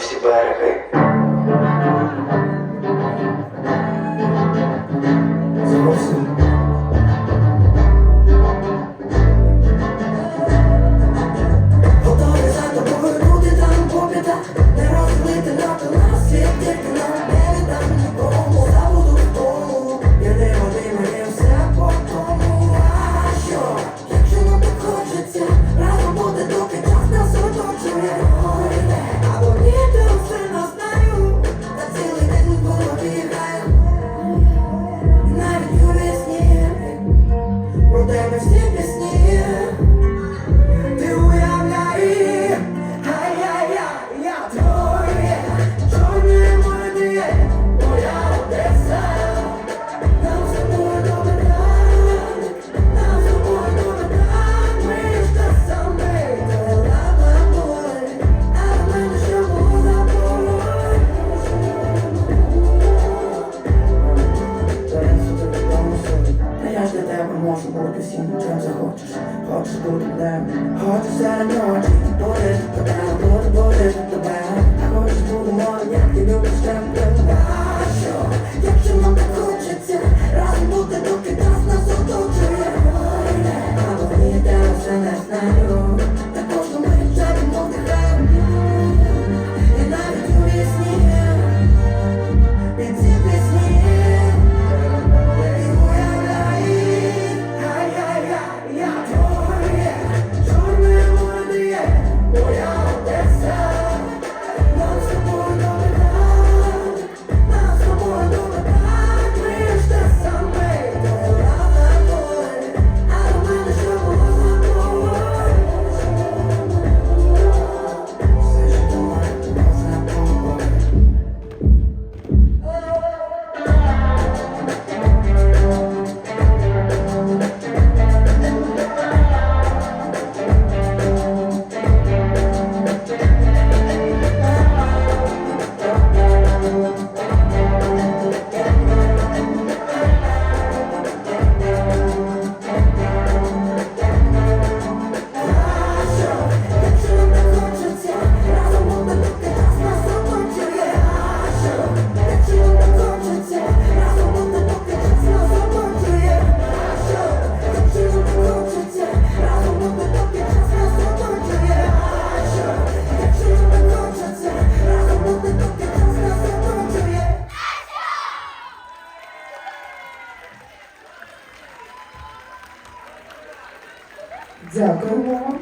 всі береги. Зовсім. Про тебе можу бути всім, чим захочеш. Хочеш бути днем Хочеш серед ночі, ти будеш тебе Буду, будеш тебе. Хочеш бути морем, як ти любиш темпи Дякуємо вам.